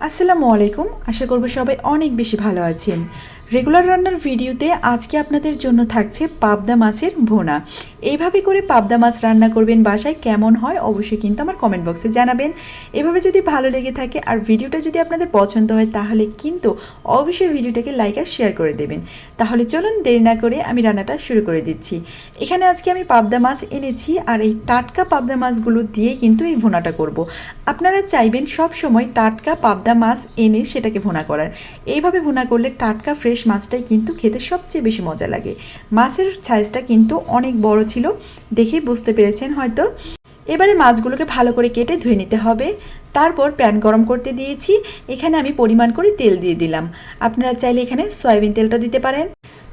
আসসালামু আলাইকুম। আশা করব সবাই অনেক বেশি ভালো আছেন। রেগুলার রান্নার ভিডিওতে আজকে আপনাদের জন্য থাকছে পাবদা মাছের ভোনা। এইভাবে করে পাবদা মাছ রান্না করবেন বাসায় কেমন হয় অবশ্যই কিন্তু আমার কমেন্ট বক্সে জানাবেন। এভাবে যদি ভালো লেগে থাকে আর ভিডিওটা যদি আপনাদের পছন্দ হয় তাহলে কিন্তু অবশ্যই ভিডিওটাকে লাইক আর শেয়ার করে দেবেন। তাহলে চলুন দেরি না করে আমি রান্নাটা শুরু করে দিচ্ছি। এখানে আজকে আমি পাবদা মাছ এনেছি আর এই টাটকা পাবদা মাছগুলো দিয়ে কিন্তু এই ভোনাটা করব। আপনারা চাইবেন সব সময় টাটকা পাবদা মাছ এনে সেটাকে ভুনা করার। এইভাবে ভুনা করলে টাটকা ফ্রেশ মাছটাই কিন্তু খেতে সবচেয়ে বেশি মজা লাগে। মাছের সাইজটা কিন্তু অনেক বড় ছিল দেখেই বুঝতে পেরেছেন হয়তো। এবারে মাছগুলোকে ভালো করে কেটে ধুয়ে নিতে হবে। তারপর প্যান গরম করতে দিয়েছি। এখানে আমি পরিমাণ করে তেল দিয়ে দিলাম। আপনারা চাইলে এখানে সয়াবিন তেলটা দিতে পারেন।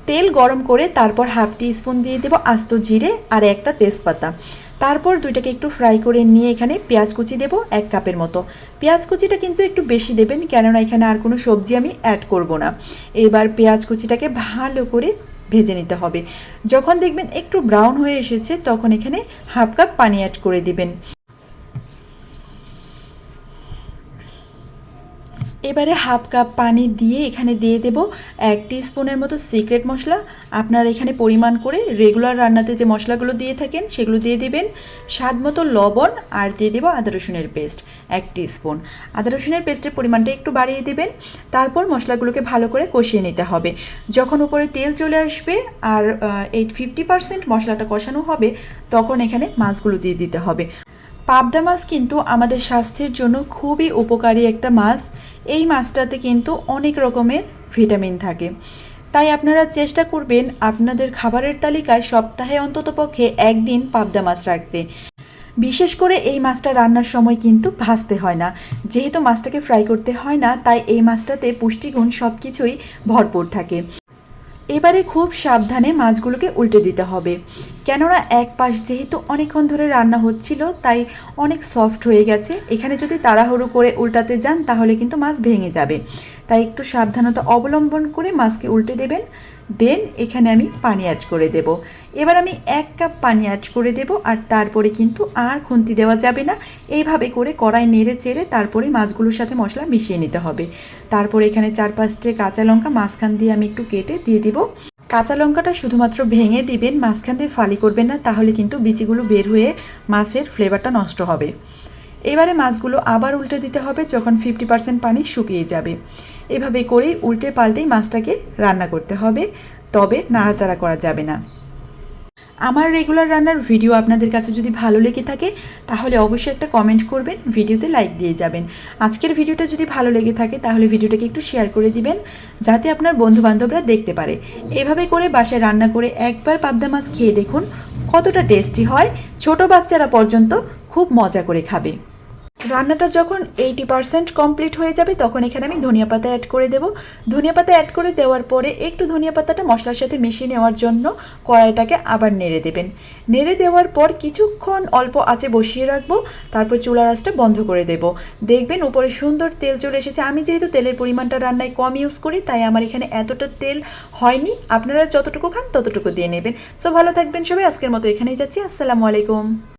তেল গরম করে তারপর হাফ টি স্পুন দিয়ে দেবো আস্ত জিরে আর একটা তেজপাতা। তারপর দুইটাকে একটু ফ্রাই করে নিয়ে এখানে পেঁয়াজ কুচি দেবো এক কাপের মতো। পেঁয়াজ কুচিটা কিন্তু একটু বেশি দেবেন, কেননা এখানে আর কোনো সবজি আমি অ্যাড করব না। এবার পেঁয়াজ কুচিটাকে ভালো করে ভেজে নিতে হবে। যখন দেখবেন একটু ব্রাউন হয়ে এসেছে, তখন এখানে হাফ কাপ পানি অ্যাড করে দিবেন। এবারে হাফ কাপ পানি দিয়ে এখানে দিয়ে দেব এক স্পুনের মতো সিক্রেট মশলা। আপনারা এখানে পরিমাণ করে রেগুলার রান্নাতে যে মশলাগুলো দিয়ে থাকেন সেগুলো দিয়ে দেবেন। স্বাদ মতো লবণ আর দিয়ে দেবো আদা রসুনের পেস্ট, এক স্পুন আদা রসুনের পেস্টের পরিমাণটা একটু বাড়িয়ে দেবেন। তারপর মশলাগুলোকে ভালো করে কষিয়ে নিতে হবে। যখন উপরে তেল চলে আসবে আর এইট ফিফটি পার্সেন্ট মশলাটা কষানো হবে, তখন এখানে মাছগুলো দিয়ে দিতে হবে। পাবদা মাছ কিন্তু আমাদের স্বাস্থ্যের জন্য খুবই উপকারী একটা মাছ। এই মাছটাতে কিন্তু অনেক রকমের ভিটামিন থাকে। তাই আপনারা চেষ্টা করবেন আপনাদের খাবারের তালিকায় সপ্তাহে অন্ততপক্ষে একদিন পাবদা মাছ রাখতে। বিশেষ করে এই মাছটা রান্নার সময় কিন্তু ভাজতে হয় না। যেহেতু মাছটাকে ফ্রাই করতে হয় না, তাই এই মাছটাতে পুষ্টিগুণ সব কিছুই ভরপুর থাকে। এবারে খুব সাবধানে মাছগুলোকে উল্টে দিতে হবে। কেননা এক পাশ যেহেতু অনেকক্ষণ ধরে রান্না হচ্ছিল, তাই অনেক সফট হয়ে গেছে। এখানে যদি তাড়াহুড়ো করে উল্টাতে যান, তাহলে কিন্তু মাছ ভেঙে যাবে। তাই একটু সাবধানতা অবলম্বন করে মাছকে উল্টে দেবেন। দেন এখানে আমি পানি অ্যাড করে দেব। এবার আমি এক কাপ পানি অ্যাড করে দেব, আর তারপরে কিন্তু আর খুন্তি দেওয়া যাবে না। এইভাবে করে কড়াই নেড়ে চেড়ে তারপরে মাছগুলোর সাথে মশলা মিশিয়ে নিতে হবে। তারপরে এখানে চার পাঁচটে কাঁচা লঙ্কা মাঝখান দিয়ে আমি একটু কেটে দিয়ে দিব। কাঁচা লঙ্কাটা শুধুমাত্র ভেঙে দিবেন, মাঝখান দিয়ে ফালি করবেন না, তাহলে কিন্তু বিচিগুলো বের হয়ে মাছের ফ্লেভারটা নষ্ট হবে। এবারে মাছগুলো আবার উল্টে দিতে হবে, যখন ফিফটি পার্সেন্ট পানি শুকিয়ে যাবে। এভাবে করেই উল্টে পাল্টেই মাছটাকে রান্না করতে হবে, তবে নাড়াচাড়া করা যাবে না। আমার রেগুলার রান্নার ভিডিও আপনাদের কাছে যদি ভালো লেগে থাকে, তাহলে অবশ্যই একটা কমেন্ট করবেন ভিডিওতে লাইক দিয়ে যাবেন। আজকের ভিডিওটা যদি ভালো লেগে থাকে, তাহলে ভিডিওটাকে একটু শেয়ার করে দিবেন, যাতে আপনার বন্ধুবান্ধবরা দেখতে পারে। এভাবে করে বাসায় রান্না করে একবার পাবদা মাছ খেয়ে দেখুন, কতটা টেস্টি হয়। ছোট বাচ্চারা পর্যন্ত খুব মজা করে খাবে। রান্নাটা যখন এইটি পার্সেন্ট কমপ্লিট হয়ে যাবে, তখন এখানে আমি ধনিয়া পাতা অ্যাড করে দেবো। ধনিয়া পাতা অ্যাড করে দেওয়ার পরে একটু ধনিয়া পাতাটা মশলার সাথে মিশিয়ে নেওয়ার জন্য কড়াইটাকে আবার নেড়ে দেবেন। নেড়ে দেওয়ার পর কিছুক্ষণ অল্প আঁচে বসিয়ে রাখব, তারপর চুলার আঁচটা বন্ধ করে দেব। দেখবেন উপরে সুন্দর তেল চলে এসেছে। আমি যেহেতু তেলের পরিমাণটা রান্নায় কম ইউজ করি, তাই আমার এখানে এতটা তেল হয়নি। আপনারা যতটুকু খান ততটুকু দিয়ে নেবেন। সো ভালো থাকবেন সবাই। আজকের মতো এখানেই যাচ্ছি। আসসালামু আলাইকুম।